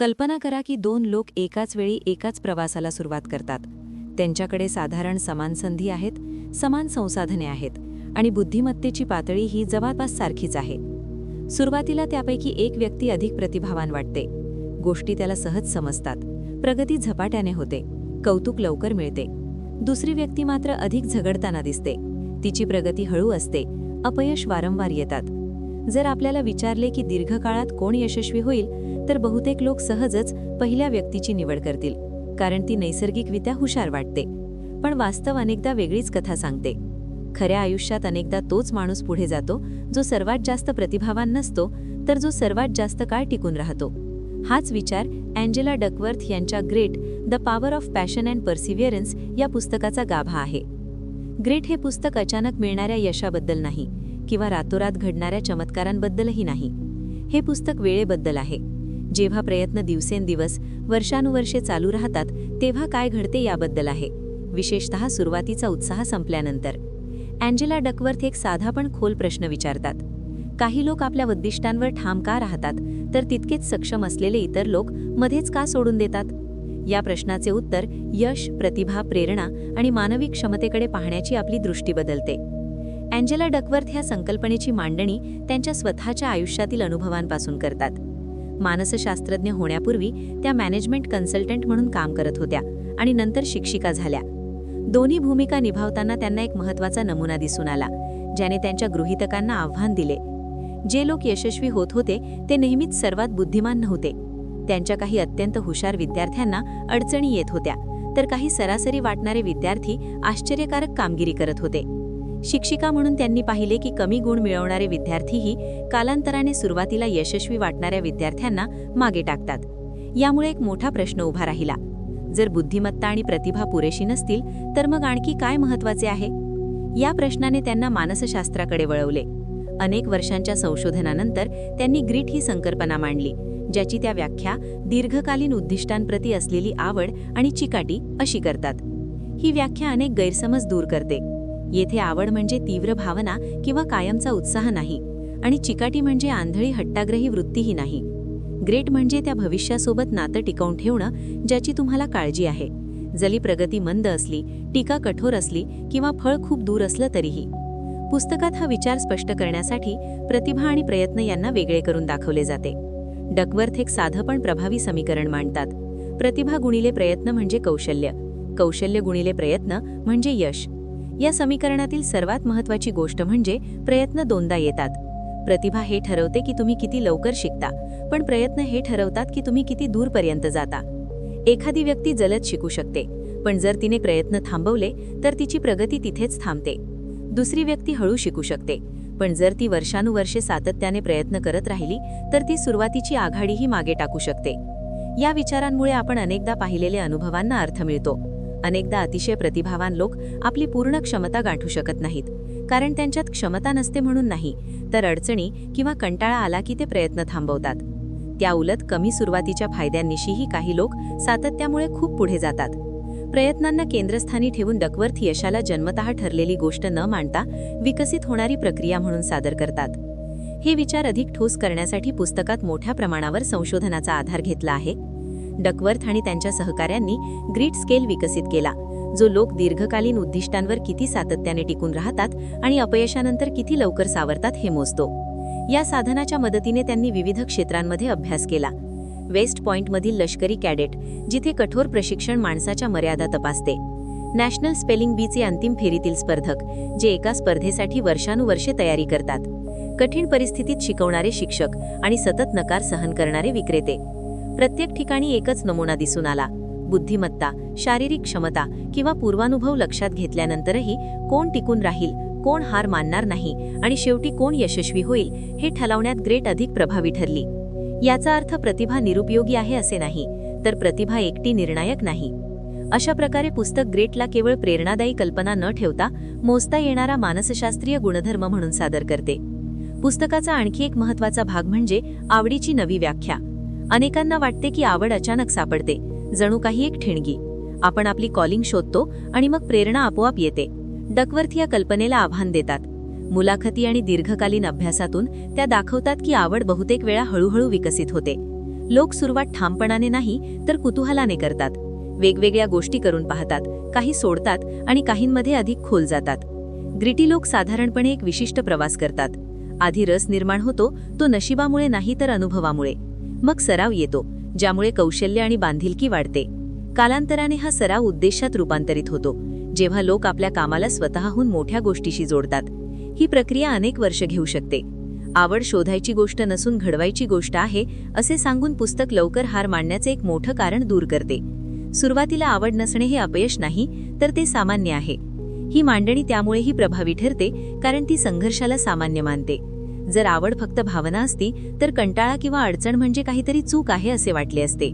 कल्पना करा की दोन लोक एकाच वेळी एकाच प्रवासाला सुरुवात करतात. त्यांच्याकडे साधारण समान संधी आहेत समान संसाधने आहेत आणि बुद्धिमत्तेची पातळी ही जवळपास सारखीच आहे. सुरुवातीला त्यापैकी एक व्यक्ती अधिक प्रतिभावान वाटते. गोष्टी त्याला सहज समजतात. प्रगती झपाट्याने होते. कौतुक लवकर मिळते. दुसरी व्यक्ती मात्र अधिक झगडताना दिसते. तिची प्रगती हळू असते. अपयश वारंवार येतात. जर आपल्याला विचारले की दीर्घकाळात कोण यशस्वी होईल तर बहुतेक लोक सहजच पहिल्या व्यक्तीची निवड करतील कारण ती नैसर्गिकरित्या हुशार वाटते. पण वास्तव अनेकदा वेगळीच कथा सांगते. खऱ्या आयुष्यात अनेकदा तोच माणूस पुढे जातो जो सर्वात जास्त प्रतिभावान नसतो तर जो सर्वात जास्त काळ टिकून राहतो. हाच विचार अँजेला डकवर्थ यांच्या grit the power of passion and perseverance या पुस्तकाचा गाभा आहे. ग्रेट हे पुस्तक अचानक मिळणाऱ्या यशाबद्दल नाही किंवा रातोरात घडणाऱ्या चमत्कारांबद्दलही नाही. हे पुस्तक वेळेबद्दल आहे. जेव्हा प्रयत्न दिवसेंदिवस वर्षानुवर्षे चालू राहतात तेव्हा काय घडते याबद्दल आहे. विशेषतः सुरुवातीचा उत्साह संपल्यानंतर. अँजेला डकवर्थ एक साधा पण खोल प्रश्न विचारतात. काही लोक आपल्या उद्दिष्टांवर ठाम का राहतात तर तितकेच सक्षम असलेले इतर लोक मध्येच का सोडून देतात? या प्रश्नाचे उत्तर यश प्रतिभा प्रेरणा आणि मानवी क्षमतेकडे पाहण्याची आपली दृष्टी बदलते. अँजेला डकवर्थ ह्या संकल्पनेची मांडणी त्यांच्या स्वतःच्या आयुष्यातील अनुभवांपासून करतात. मानसशास्त्रज्ञ होण्यापूर्वी त्या मॅनेजमेंट कन्सल्टंट म्हणून काम करत होत्या आणि नंतर शिक्षिका झाल्या. दोन्ही भूमिका निभावताना त्यांना एक महत्त्वाचा नमुना दिसून आला ज्याने त्यांच्या गृहितकांना आव्हान दिले. जे लोक यशस्वी होत होते ते नेहमीच सर्वात बुद्धिमान नव्हते. त्यांच्या काही अत्यंत हुशार विद्यार्थ्यांना अडचणी येत होत्या तर काही सरासरी वाटणारे विद्यार्थी आश्चर्यकारक कामगिरी करत होते. शिक्षिका म्हणून त्यांनी पाहिले की कमी गुण मिळवणारे विद्यार्थीही कालांतराने सुरुवातीला यशस्वी वाटणाऱ्या विद्यार्थ्यांना मागे टाकतात. यामुळे एक मोठा प्रश्न उभा राहिला. जर बुद्धिमत्ता आणि प्रतिभा पुरेशी नसतील तर मग आणखी काय महत्त्वाचे आहे? या प्रश्नाने त्यांना मानसशास्त्राकडे वळवले. अनेक वर्षांच्या संशोधनानंतर त्यांनी ग्रीट ही संकल्पना मांडली ज्याची त्या व्याख्या दीर्घकालीन उद्दिष्टांप्रती असलेली आवड आणि चिकाटी अशी करतात. ही व्याख्या अनेक गैरसमज दूर करते. येथे आवड म्हणजे तीव्र भावना किंवा कायमचा उत्साह नाही आणि चिकाटी म्हणजे आंधळी हट्टाग्रही वृत्तीही नाही. ग्रेट म्हणजे त्या भविष्यासोबत नातं टिकवून ठेवणं ज्याची तुम्हाला काळजी आहे. जली प्रगती मंद असली टीका कठोर असली किंवा फळ खूप दूर असलं तरीही. पुस्तकात हा विचार स्पष्ट करण्यासाठी प्रतिभा आणि प्रयत्न यांना वेगळे करून दाखवले जाते. डकवर्थ एक साधं पण प्रभावी समीकरण मांडतात. प्रतिभा गुणिले प्रयत्न म्हणजे कौशल्य. कौशल्य गुणिले प्रयत्न म्हणजे यश. या समीकरणातील सर्वात महत्वाची गोष्ट म्हणजे प्रयत्न दोनदा येतात. प्रतिभा हे ठरवते की तुम्ही किती लवकर शिकता पण प्रयत्न हे ठरवतात की तुम्ही किती दूरपर्यंत जाता. एखादी व्यक्ती जलद शिकू शकते पण जर तिने प्रयत्न थांबवले तर तिची प्रगती तिथेच थांबते. दुसरी व्यक्ती हळू शिकू शकते पण जर ती वर्षानुवर्षे सातत्याने प्रयत्न करत राहिली तर ती सुरुवातीची आघाडीही मागे टाकू शकते. या विचारांमुळे आपण अनेकदा पाहिलेल्या अनुभवांना अर्थ मिळतो. अनेकदा अतिशय प्रतिभावान लोक आपली पूर्ण क्षमता गाठू शकत नाहीत. कारण त्यांच्यात क्षमता नसते म्हणून नाही तर अडचणी किंवा कंटाळा आला की ते प्रयत्न थांबवतात. त्याउलट कमी सुरुवातीच्या फायद्यांनिशीही काही लोक सातत्यामुळे खूप पुढे जातात. प्रयत्नांना केंद्रस्थानी ठेवून डकवर्थ यशाला जन्मतः ठरलेली गोष्ट न मांडता विकसित होणारी प्रक्रिया म्हणून सादर करतात. हे विचार अधिक ठोस करण्यासाठी पुस्तकात मोठ्या प्रमाणावर संशोधनाचा आधार घेतला आहे. डकवर्थ आणि त्यांच्या सहकाऱ्यांनी ग्रीट स्केल विकसित केला जो लोक दीर्घकालीन उद्दिष्टांवर किती सातत्याने टिकून राहतात आणि अपयशानंतर किती लवकर सावरतात हे मोजतो. या साधनाच्या मदतीने त्यांनी विविध क्षेत्रांमध्ये अभ्यास केला. वेस्ट पॉइंटमधील लष्करी कॅडेट जिथे कठोर प्रशिक्षण माणसाच्या मर्यादा तपासते. नॅशनल स्पेलिंग बीचे अंतिम फेरीतील स्पर्धक जे एका स्पर्धेसाठी वर्षानुवर्षे तयारी करतात. कठीण परिस्थितीत शिकवणारे शिक्षक आणि सतत नकार सहन करणारे विक्रेते. प्रत्येक ठिकाणी एकच नमुना दिसून आला. बुद्धिमत्ता शारीरिक क्षमता किंवा पूर्वानुभव लक्षात घेतल्यानंतरही कोण टिकून राहील कोण हार मानणार नाही आणि शेवटी कोण यशस्वी होईल हे ठरवण्यात ग्रेट अधिक प्रभावी ठरली. याचा अर्थ प्रतिभा निरुपयोगी आहे असे नाही तर प्रतिभा एकटी निर्णायक नाही. अशा प्रकारे पुस्तक ग्रेटला केवळ प्रेरणादायी कल्पना न ठेवता मोजता येणारा मानसशास्त्रीय गुणधर्म म्हणून सादर करते. पुस्तकाचा आणखी एक महत्त्वाचा भाग म्हणजे आवडीची नवी व्याख्या. अनेकांना वाटते की आवड अचानक सापडते. जणू काही एक ठिणगी. आपण आपली कॉलिंग शोधतो आणि मग प्रेरणा आपोआप येते. डकवर्थ या कल्पनेला आव्हान देतात. मुलाखती आणि दीर्घकालीन अभ्यासातून त्या दाखवतात की आवड बहुतेक वेळा हळूहळू विकसित होते. लोक सुरुवात ठामपणाने नाही तर कुतूहलाने करतात. वेगवेगळ्या गोष्टी करून पाहतात काही सोडतात आणि काहींमध्ये अधिक खोल जातात. ग्रिटी लोक साधारणपणे एक विशिष्ट प्रवास करतात. आधी रस निर्माण होतो तो नशिबामुळे नाही तर अनुभवामुळे. मग सराव येतो ज्यामुळे कौशल्य आणि बांधिलकी वाढते. कालांतराने हा सराव उद्देशात रूपांतरित होतो जेव्हा लोक आपल्या कामाला स्वतःहून मोठ्या गोष्टीशी जोडतात. ही प्रक्रिया अनेक वर्ष घेऊ शकते. आवड शोधायची गोष्ट नसून घडवायची गोष्ट आहे असे सांगून पुस्तक लवकर हार मांडण्याचे एक मोठं कारण दूर करते. सुरुवातीला आवड नसणे हे अपयश नाही तर ते सामान्य आहे. ही मांडणी त्यामुळेही प्रभावी ठरते कारण ती संघर्षाला सामान्य मानते. जर आवड फक्त भावना असती तर कंटाळा किंवा अडचण म्हणजे काहीतरी चूक आहे असे वाटले असते.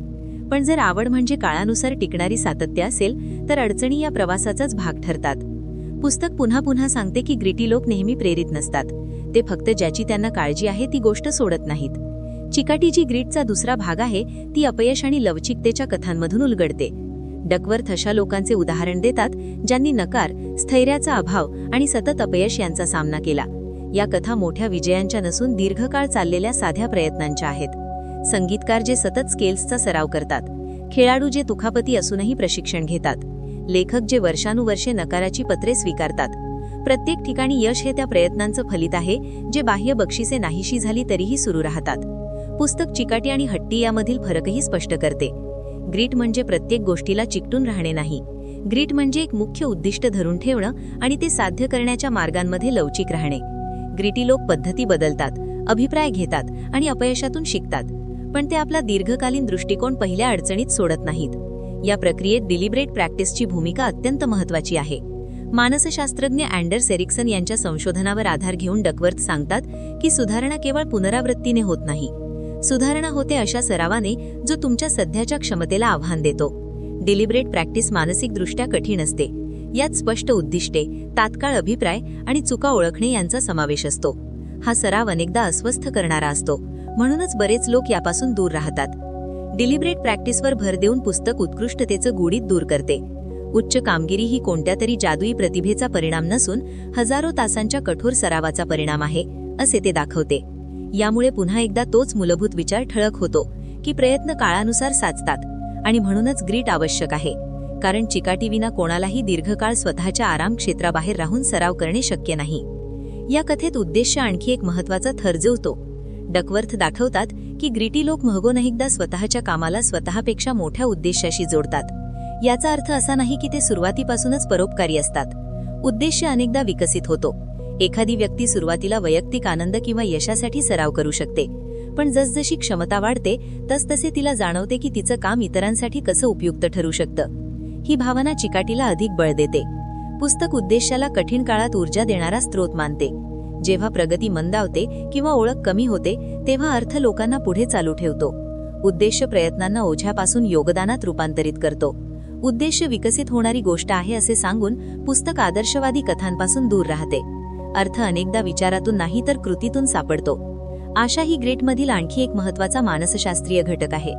पण जर आवड म्हणजे काळानुसार टिकणारी सातत्य असेल तर अडचणी या प्रवासाचाच भाग ठरतात. पुस्तक पुन्हा पुन्हा सांगते की ग्रिटी लोक नेहमी प्रेरित नसतात. ते फक्त ज्याची त्यांना काळजी आहे ती गोष्ट सोडत नाहीत. चिकाटी जी ग्रीटचा दुसरा भाग आहे ती अपयश आणि लवचिकतेच्या कथांमधून उलगडते. डकवर्थ अशा लोकांचे उदाहरण देतात ज्यांनी नकार स्थैर्याचा अभाव आणि सतत अपयश यांचा सामना केला. या कथा मोठ्या विजयांच्या नसून दीर्घकाळ चाललेल्या साध्या प्रयत्नांच्या आहेत. संगीतकार जे सतत स्केल्सचा सराव करतात खेळाडू जे तुखापती असूनही प्रशिक्षण घेतात लेखक जे वर्षानुवर्षे नकाराची पत्रे स्वीकारतात. प्रत्येक ठिकाणी यश हे त्या प्रयत्नांचं फलित आहे जे बाह्य बक्षिसे नाहीशी झाली तरीही सुरू राहतात. पुस्तक चिकाटी आणि हट्टी यामधील फरकही स्पष्ट करते. ग्रीट म्हणजे प्रत्येक गोष्टीला चिकटून राहणे नाही. ग्रीट म्हणजे एक मुख्य उद्दिष्ट धरून ठेवणं आणि ते साध्य करण्याच्या मार्गांमध्ये लवचिक राहणे. ग्रिटी लोक पद्धती बदलतात अभिप्राय घेतात आणि अपयशातून शिकतात. पण ते आपला दीर्घकालीन दृष्टिकोन पहिल्या अडचणीत सोडत नाहीत. या प्रक्रियेत डिलिब्रेट प्रॅक्टिसची भूमिका अत्यंत महत्वाची आहे. मानसशास्त्रज्ञ अँडर्स एरिक्सन यांच्या संशोधनावर आधार घेऊन डकवर्थ सांगतात की सुधारणा केवळ पुनरावृत्तीने होत नाही. सुधारणा होते अशा सरावाने जो तुमच्या सध्याच्या क्षमतेला आव्हान देतो. डिलिब्रेट प्रॅक्टिस मानसिकदृष्ट्या कठीण असते. यात स्पष्ट उद्दिष्टे तात्काळ अभिप्राय आणि चुका ओळखणे यांचा समावेश असतो. हा सराव अनेकदा अस्वस्थ करणारा असतो. म्हणूनच बरेच लोक यापासून दूर राहतात. डिलिब्रेट प्रॅक्टिसवर भर देऊन पुस्तक उत्कृष्टतेचं गुढीत दूर करते. उच्च कामगिरी ही कोणत्या तरी जादुई प्रतिभेचा परिणाम नसून हजारो तासांच्या कठोर सरावाचा परिणाम आहे असे ते दाखवते. यामुळे पुन्हा एकदा तोच मूलभूत विचार ठळक होतो की प्रयत्न काळानुसार साचतात आणि म्हणूनच ग्रीट आवश्यक आहे. कारण चिकाटीविना कोणालाही दीर्घकाळ स्वतःच्या आराम क्षेत्राबाहेर राहून सराव करणे शक्य नाही. या कथेत उद्देश आणखी एक महत्त्वाचा थर जुळतो. डकवर्थ दाखवतात की ग्रिटी लोक महगोनहिकदा स्वतःच्या कामाला स्वतःपेक्षा मोठ्या उद्देशाशी जोडतात. याचा अर्थ असा नाही की ते सुरुवातीपासूनच परोपकारी असतात. उद्देश अनेकदा विकसित होतो. एखादी व्यक्ती सुरुवातीला वैयक्तिक आनंद किंवा यशासाठी सराव करू शकते. पण जसजशी क्षमता वाढते तसतसे तिला जाणवते की तिचं काम इतरांसाठी कसं उपयुक्त ठरू शकतं. ही भावना चिकाटीला अधिक बळ देते. पुस्तक उद्देशाला कठीण काळात ऊर्जा देणारा स्रोत मानते. जेव्हा प्रगती मंदावते किंवा ओळख कमी होते तेव्हा अर्थ लोकांना पुढे चालू ठेवतो. उद्देश प्रयत्नांना ओझ्यापासून योगदानात रूपांतरित करतो. उद्देश विकसित होणारी गोष्ट आहे असे सांगून पुस्तक आदर्शवादी कथांपासून दूर राहते. अर्थ अनेकदा विचारातून नाही तर कृतीतून सापडतो. आशा ही ग्रेटमधील आणखी एक महत्त्वाचा मानसशास्त्रीय घटक आहे.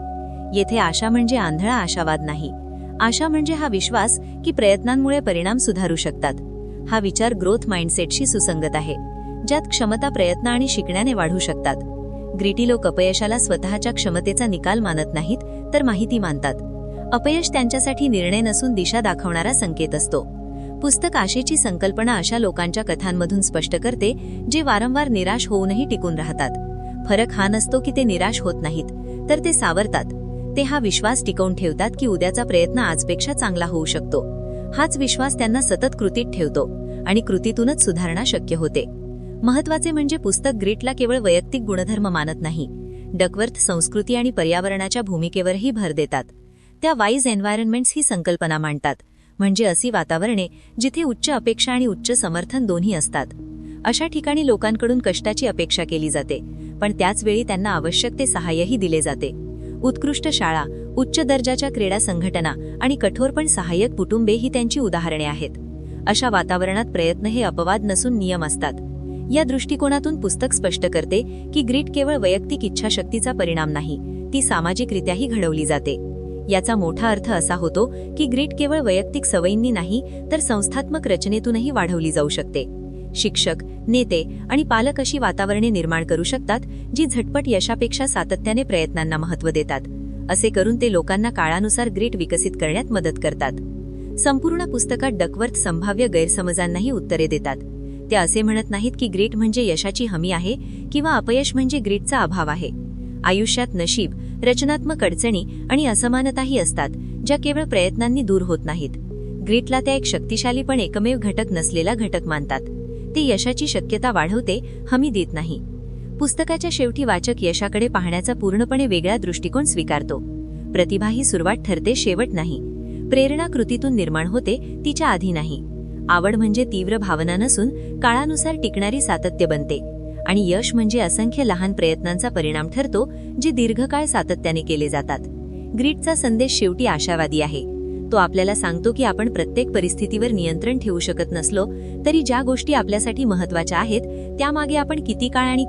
येथे आशा म्हणजे आंधळा आशावाद नाही. आशा म्हणजे हा विश्वास की प्रयत्नांमुळे परिणाम सुधारू शकतात. हा विचार ग्रोथ माइंडसेटशी सुसंगत आहे ज्यात क्षमता प्रयत्न आणि शिकण्याने वाढू शकतात. ग्रिटी लोक अपयशाला स्वतःच्या क्षमतेचा निकाल मानत नाहीत तर माहिती मानतात. अपयश त्यांच्यासाठी निर्णय नसून दिशा दाखवणारा संकेत असतो. पुस्तक आशेची संकल्पना अशा लोकांच्या कथांमधून स्पष्ट करते जे वारंवार निराश होऊनही टिकून राहतात. फरक हा नसतो की ते निराश होत नाहीत तर ते सावरतात. ते हा विश्वास टिकवून ठेवतात की उद्याचा प्रयत्न आजपेक्षा चांगला होऊ शकतो. हाच विश्वास त्यांना सतत कृतीत ठेवतो आणि कृतीतूनच सुधारणा शक्य होते. महत्त्वाचे म्हणजे पुस्तक ग्रीटला केवळ वैयक्तिक गुणधर्म मानत नाही. डकवर्थ संस्कृती आणि पर्यावरणाच्या भूमिकेवरही भर देतात. त्या वाईज एन्व्हायरमेंट्स ही संकल्पना मांडतात. म्हणजे अशी वातावरणे जिथे उच्च अपेक्षा आणि उच्च समर्थन दोन्ही असतात. अशा ठिकाणी लोकांकडून कष्टाची अपेक्षा केली जाते पण त्याच वेळी त्यांना आवश्यक ते सहाय्यही दिले जाते. उत्कृष्ट शाळा उच्च दर्जाच्या क्रीडा संघटना आणि कठोर पण सहाय्यक कुटुंबे ही त्यांची उदाहरणे आहेत. अशा वातावरणात प्रयत्न हे अपवाद नसून नियम असतात. या दृष्टिकोनातून पुस्तक स्पष्ट करते की ग्रीट केवळ वैयक्तिक इच्छाशक्तीचा परिणाम नाही ती सामाजिकरित्याही घडवली जाते. याचा मोठा अर्थ असा होतो की ग्रीट केवळ वैयक्तिक सवयींनी नाही तर संस्थात्मक रचनेतूनही वाढवली जाऊ शकते. शिक्षक नेते आणि पालक अशी वातावरणे निर्माण करू शकतात जी झटपट यशापेक्षा सातत्याने प्रयत्नांना महत्त्व देतात. असे करून ते लोकांना काळानुसार ग्रीट विकसित करण्यात मदत करतात. संपूर्ण पुस्तकात डकवर्थ संभाव्य गैरसमजांनाही उत्तरे देतात. ते असे म्हणत नाहीत की ग्रीट म्हणजे यशाची हमी आहे किंवा अपयश म्हणजे ग्रीटचा अभाव आहे. आयुष्यात नशीब रचनात्मक अडचणी आणि असमानताही असतात ज्या केवळ प्रयत्नांनी दूर होत नाहीत. ग्रीटला त्या एक शक्तिशाली पण एकमेव घटक नसलेला घटक मानतात. ते यशाची शक्यता वाढवते हमी देत नाही. पुस्तकाच्या शेवटी वाचक यशाकडे पाहण्याचा पूर्णपणे वेगळा दृष्टिकोन स्वीकारतो. प्रतिभा ही सुरुवात ठरते शेवट नाही. प्रेरणा कृतीतून निर्माण होते तिच्या आधी नाही. आवड म्हणजे तीव्र भावना नसून काळानुसार टिकणारी सातत्य बनते. आणि यश म्हणजे असंख्य लहान प्रयत्नांचा परिणाम ठरतो जे दीर्घकाळ सातत्याने केले जातात. ग्रीटचा संदेश शेवटी आशावादी आहे. तो आपल्याला सांगतो की आपण प्रत्येक परिस्थितीवर नियंत्रण ठेवू शकत नसलो तरी ज्या गोष्टी आपल्यासाठी महत्त्वाच्या आहेत त्यामागे आपण किती काळ आणि